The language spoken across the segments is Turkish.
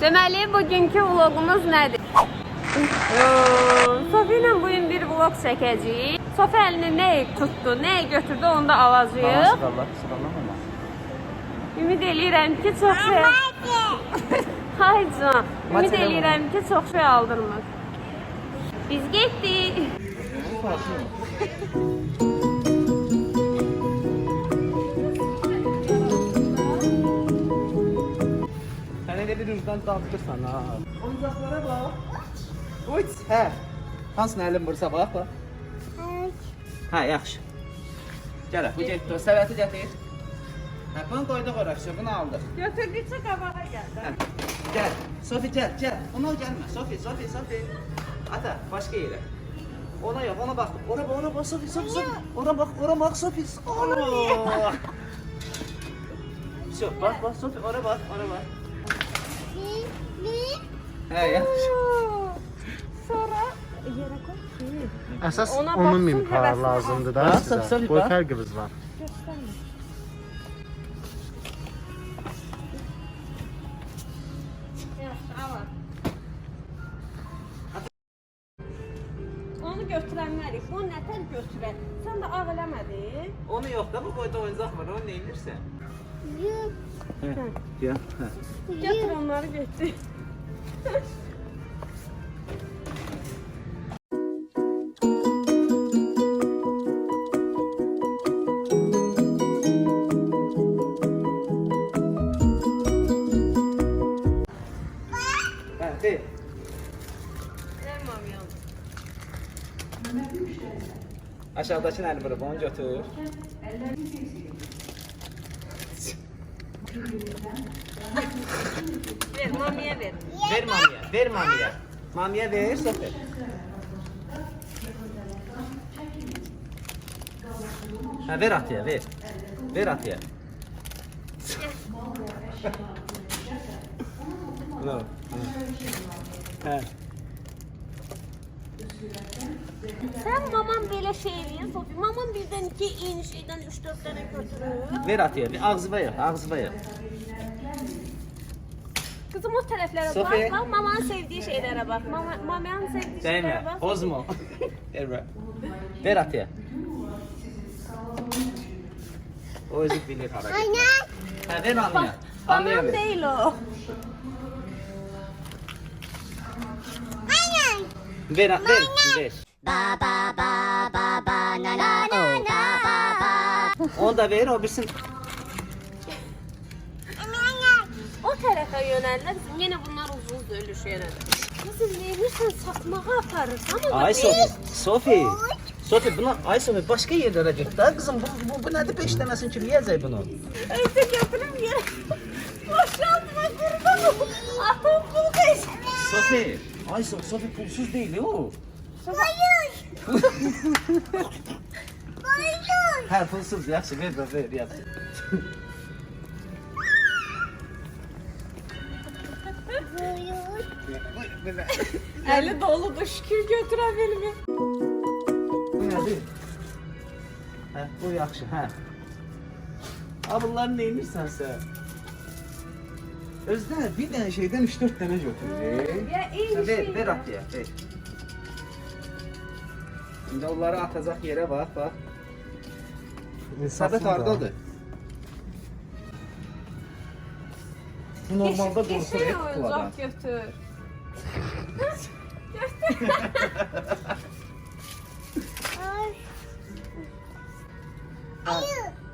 Deməli, bugünkü vlogumuz nədir? Sofi ilə bugün bir vlog çəkəcəyik. Sofi əlini nə tutdu, nə götürdü, onu da alacağıq. Ümid eləyirəm ki, çox şey... Hay can. Ümid eləyirəm ki, çox şey aldırmır. Biz getdik. Elə bir üzdən dağıtırsan ha. Oyuncaqlara bax. Uç, hə. Hansını əlin vursa bax, bax. Hə, yaxşı. Gəl, bu getdi, səbəti gətir. Hə, bunu qoyduq ora, bunu aldıq. Götürdükcə qabağa gəldi. Hə. Gəl, Sofi gəl, gəl. Ona gəlmə, Sofi, Sofi, Sofi. Ata, başqa yerə. Ona yox, ona bax. Ora bax, ora bax, Sofi, Sofi, Sofi. Ora bax, ora bax, Sofi. Allah. Şu, bax, bax, Sofi, ora bax, ora bax. Yaxşı. Sonra yerə qoy. Əsas Ona onun baxsın, mimikası həvəsini lazımdır da alsın. sizə. Bax, sən Boy bax. fərqiniz var. Yaxşı, Hə, ya, hə. Götür onları götür. Aşağıdakını əl vurub, onu götür. Ver mamiyə ver. Ver mamiyə, ver mamiyə. Mamiyə ver, Sofi. Hə, ver atıya, ver. Ver atıya. Bravo. Hə. Sən mamam belə şey eləyir, Sofi. Mamam birdən iki eyni şeydən 3-4 dənə götürür. Ver atıya, bir ağzıva yox, ağzıva yox. Qızım o tərəflərə Sofi. bax, bax, mamanın sevdiyi şeylərə bax. Mama, mamanın sevdiyi şeylərə Dəymə, bax. pozma. ver bura. Ver atıya. O özü bilir hara. Anne. Hə, ver mamiyə. Mamiyə Mamam ver. deyil o. Ver, ver, ver. Onu da ver, o bilsin. O tərəfə yönəllər, bizim yenə bunlar uzun ölüş yerədir. Qızım, neyirsən, satmağa aparırsan ama Ay Sofi, Sofi. Sofi buna ay Sofi başka yerlere git. Daha kızım bu, bu, bu nedir beş tanesini kim yiyecek bunu? Evde götürüm yere. Boşaltma kurbanım. Atım pul kız. Sofi. Ay Sofi, Sofi pulsuz değil o. Ha pulsuz yaxşı ver ver ver yaxşı. Eli doludur şükür götürebilirim. Bu nedir? Ha bu yaxşı ha. Ha bunları neymişsən sən? Özdə bir dənə şeydən 3-4 dənə götürür. Ya iyi bir ver, şey. ver at ya, ver. Şimdi onları atacak yere bak, bak. Sabit hardadır. Bu normalde Yeşil- dursun yeşil hep kuladan. oyuncak götür.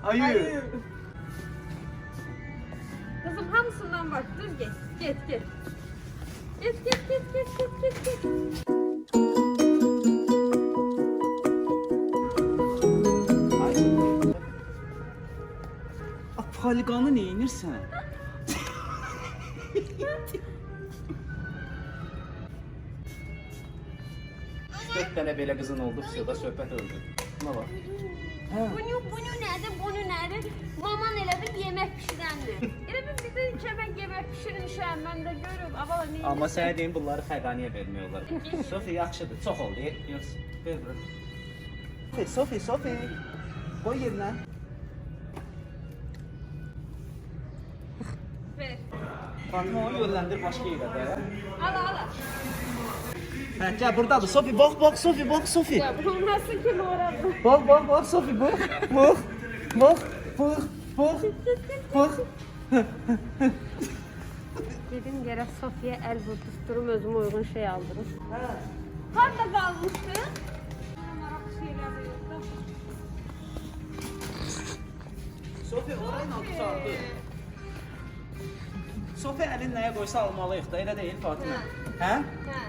Hayır. Kızım hamısından bak dur git. Git git. Git git git git git git git. A, poliqanı neyinirsən? Dört tane belə qızın oldu, da söhbət öldü. Buna bax. Bunu bunu nədir? Bunu nədir? Maman elə bir yemək pişirəndir. Elə bir bir də ki mən yemək pişirmişəm. Mən də görüb avala nə Amma sənə deyim bunları xəqaniyə vermiyorlar. Sofi yaxşıdır, çox oldu. Yox, ver bura. Sofi, Sofi, Sofi. Qoy yerinə. Fatma onu yönlendir başka yere de. Al al. Hə, gəl burdadır. Sofi, bax, bax, Sofi, bax, Sofi. Ya bu nasıl ki bu? Bax, bax, bax, Sofi, bax. Bax. Bax, bax, bax. Bax. Dedim gerek Sofya el vurdurturum özüme uygun şey aldırım. Hə. Harda yoktu. Sofi, orayı altı sardı. Sofi əlin nəyə qoysa almalıyıq da, elə deyil Fatimə? Hə? Ha.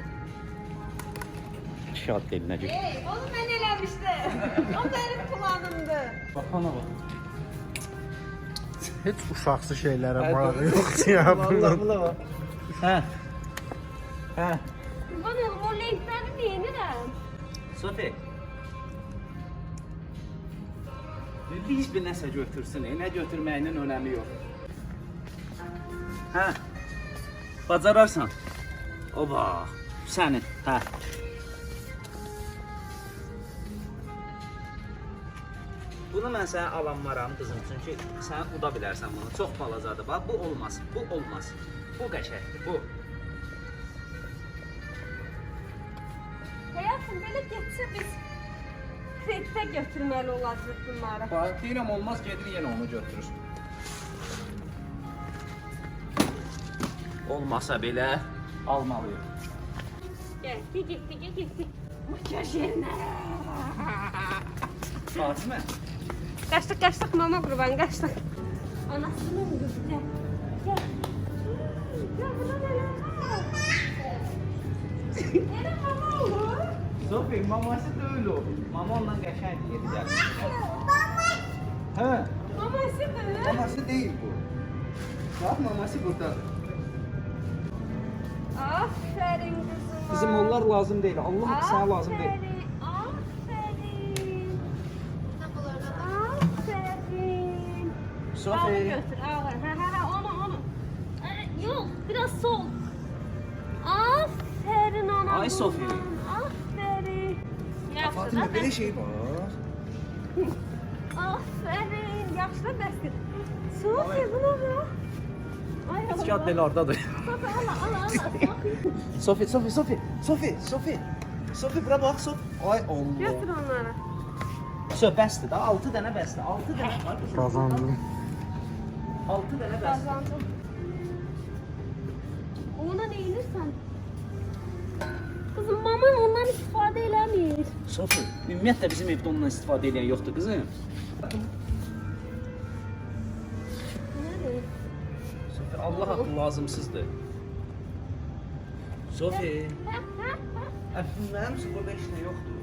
Şad delinəcək. Ey, onu ben eləmişdim. o benim planımdı. Bax, ana bax. Hiç uşaqsı şeylərə Hə, maraq yoxdur ya Vallahi buna bax. Hə. Hə. Bana o renkleri beğenirim. Sofi. Biz bir nəsə götürsün, e, nə götürməyinin önəmi yox. Hə. Bacararsan. O bax, sənin. Hə. Bunu mən sənə alanmaram qızım, çünki sən uda bilərsən bunu. Çox balacadır. Bax, bu olmaz. Bu olmaz. Bu qəşəngdir. Bu. Hayatım böyle geçse biz kredite götürmeli olacak bunları. Bax, deyirəm olmaz, gedir yenə onu götürür. Olmasa belə gel, gel, gel, gel. Makyaj yerine. Fatimə, Kaçtık kaçtık mama kurban kaçtık. Anasının gel. Gel. Ya buna neler var? Nere mama olur? Sofi, maması deyil o. Mama ondan qəşəngdir, gedəcək. Hə, Maması mı? maması deyil bu. Bax, maması burdadır. Aferin kızım. Bizim onlar lazım deyil. Allah sənə lazım deyil. Aferin. Aferin. Al Sofi, götür, al. Ha ha ha onu onu. Ee, Yok, biraz sol. Aferin ona. Ay Sofi. Aferin. Yaxşı da belə bəs- şey var. Aferin. Yaxşı da bəsdir. Sofi, buna bax. Sikat belə ordadır. Sofi, al, al, al, al. Sofi, Sofi, Sofi, Sofi, Sofi. Sofi, bura bax, Sofi. Ay Allah. Götür onları. Sö, bəsdir da, 6 dənə bəsdir. 6 dənə var. qızım. Qazandım. 6 dənə bəsdir. Kazandım. Ona neyinirsən? Kızım mama ondan istifadə eləmir. Sofi, ümumiyyətlə bizim evdə ondan istifadə edən yoxdur qızım. Allah haqqı lazımsızdır. Sofi, mənim burada heç nə yoxdur.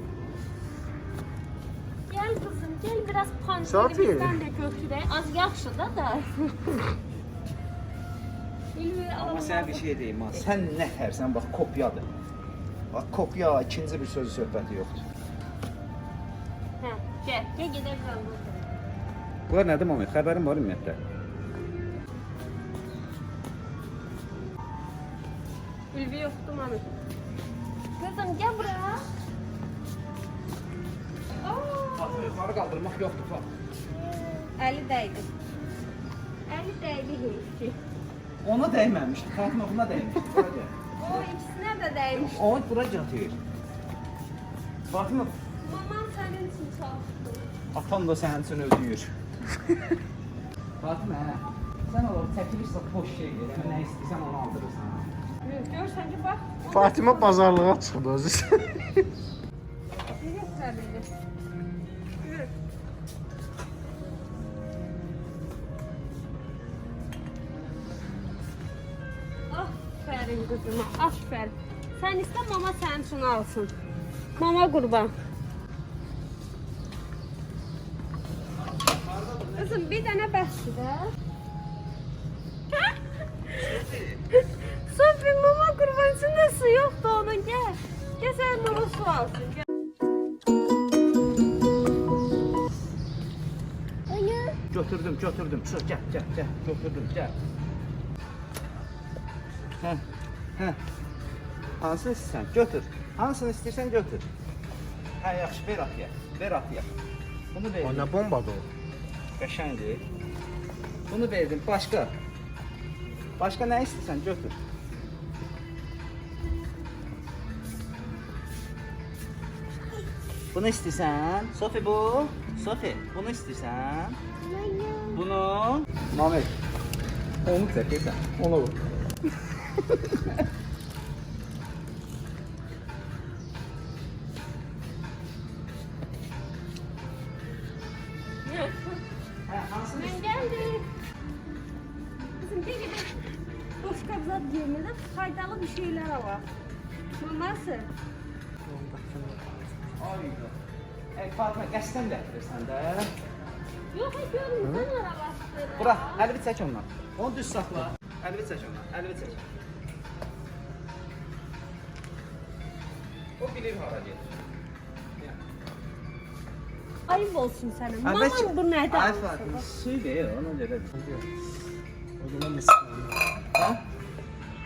Gel kızım gel biraz Safi. pançerimizden de götürək. Az yaxşı da da. Amma sənə bir şey deyim ha. Sən nə tərsən bax kopyadır. Bax kopya ikinci bir sözü söhbəti yoxdur. Hə, gəl, gəl gedək biraz. Bunlar nədir Mami? Xəbərin var ümumiyyətlə? Ülvi yoxdur mami. Kızım gel buraya. Aa, Bax, yuxarı qaldırmaq yoxdur bax. Əli dəydi. Əli dəydi heç ki. Ona dəyməmişdi. Fatimə buna gəl. O ikisine de değmiş. O bura gətir. Fatimə, Maman senin için çalıştı. atan da sənin üçün ödəyir. Fatimə, hə. Sən olar çəkilirsə boş şey elə nə istəyirsən onu aldırırsan. Görsen ki bak. Fatimə bazarlığa çıxdı özü. Kızıma, aferin. Sen iste mama senin için alsın. Mama kurban. Kızım bir tane bəsdir su yoxdur onun gəl. Gəl sən mama su alsın. Hayır. Götürdüm, götürdüm. Çıx, gəl, gəl, gəl. Götürdüm, gəl. Hə. Hə. Hansını istəyirsən? Götür. Hansını istəyirsən götür. Hə, yaxşı, ver atıya. Ver atıya. Bunu O verdim. nə bombadır o? Qəşəngdir. Bunu verdim. Başqa. Başqa nə istəyirsən götür. Bunu istəyirsən? Sofi bu? Sofi, bunu istəyirsən? Bunu? Mamet. Onu çəkirsən. Onu vur. Fatma, qəsdən gətirirsən də. Yok hep görmüşsün arabası. Bura, əlini çək ondan. Onu düz saxla. Əlini çək ondan, əlini çək. O bilir hara gedir. Ayıp olsun. Qardaş, Mamam bu nerede? Ay Fatma, suy ver, ona görə. O zaman misin? Ha?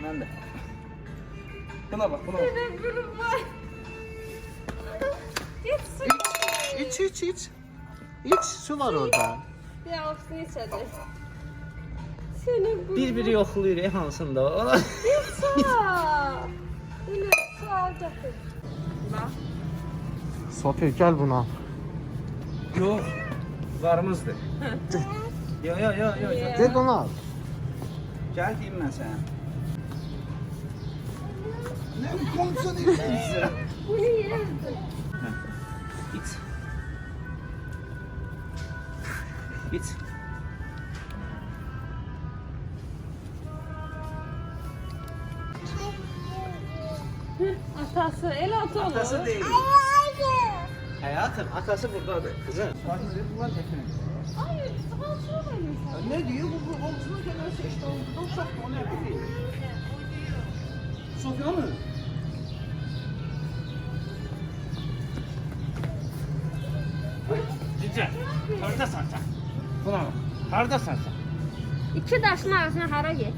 Mən də. Buna bax, buna bax. Ne gülüm var. İç iç iç. İç su var orada. Ya olsun içeri. Senin gülüm. Bir-biri yoxlayır hansında o. Su. Yine su al getir. Bak. Sofi gel bunu al. Yox, varımızdır. Yo, yo, yo, yo. Ya. Gel bunu al. Gəl deyim mən sənə. Ne konuşsun işte. Bu ne yerdi? İç. Atası, el atı olur. Atası deyil. Həyatım, atası buradadır. Bunlar sıkıntı benim. Ne diyor bu? Bu omzuna gelirse işte omzuna uşak o ne bileyim. Sofya mı? Bak, haradasan sen? İki daşın arasına hara git.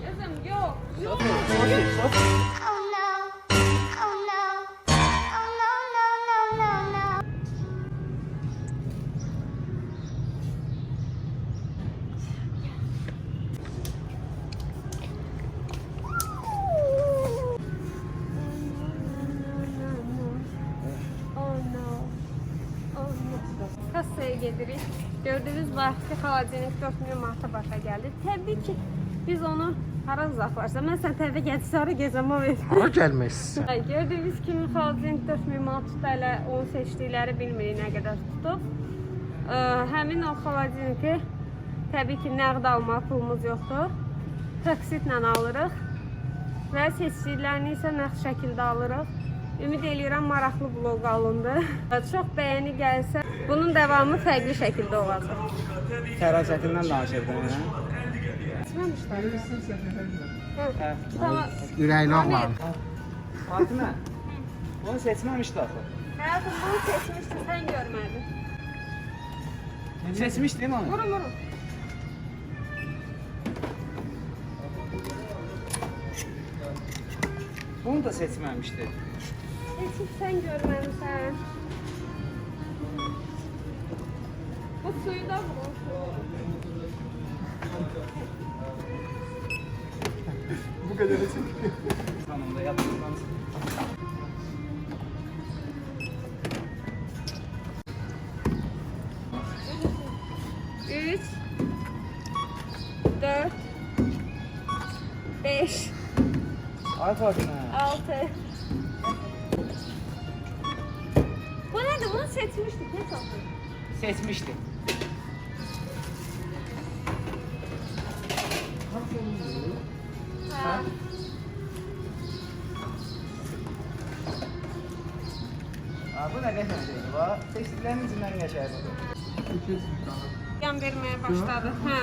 Kızım yok. Yok. Sofya, Sofya. Gedirik. Gördüğünüz vaxtki xaladenik 4000 manata başa gəldi. Təbii ki, biz onu hara uzaqlarsa, məsələn, təbii gətirsə hara gezəm o Hara? Ay, Gördüyünüz kimi xaladenik 4000 manat tutdu, elə onun seçdikləri bilmirik nə qədər tutub. Ə, həmin o xaladeniki təbii ki, nəqd alma pulumuz yoxdur. Taksitlə alırıq və seçdiklərini isə nəqd şəkildə alırıq. Ümid eləyirəm maraqlı vloq alındı. Çox bəyəni gəlsə, bunun davamı fərqli şəkildə olacaq. Fərasətindən danışırdın, hə? Çıxmamışlar. Hə. Tamam. Yüreğini ağlar. Fatimə, onu seçməmişdi axı. Həyatım bunu seçmişdin, sən görmədin. Seçmişdim onu. Vurun, vurun. Bunu da seçməmişdi. Seçib sən görməmisən. Bu suyu da vurur. Bu kadar Sonunda yaptıktan Üç, dört, beş, Ay Fatimə. altı. Bu nedir? Bunu seçmiştik. Ne çok? Seçmişdi. Ha. Bu qəşəng şeydir, bax. Seçdiklərinin içindən qəşəngdir. Yan vermeye başladı. Ha.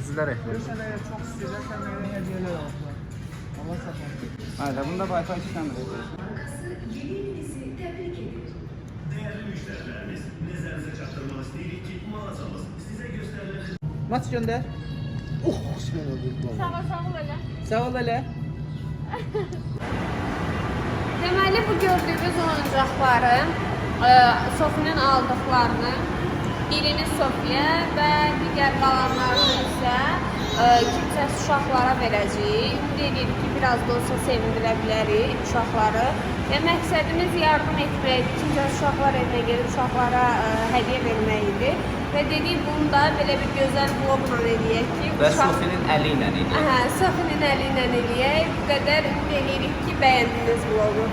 Üzülər ekler. Çox istəyirsən, mənə hədiyyələr al. Allah Hayda, bunda Wi-Fi işləmir. Maç göndər. Oh sen öldürdün. Sağ ol, sağ ol öyle. Sağ ol elə. Deməli bu gördüyünüz oyuncaqları, e, Sofinin aldıqlarını birini Sofiyə və digər qalanlarını isə ə, kimsəsiz uşaqlara verəcəyik. Ümid edirik ki, biraz da olsa sevindirə bilərik uşaqları. Və məqsədimiz yardım etməkdir. Kimsəsiz uşaqlar evinə gedib uşaqlara ə, hədiyyə vermək idi. Və dedik bunu da belə bir gözəl vloqla eləyək ki, Və uşaq- Sofinin əli ilə eləyək. Hə, Sofinin əli ilə eləyək. Bu qədər ümid edirik ki, bəyəndiniz vloqu.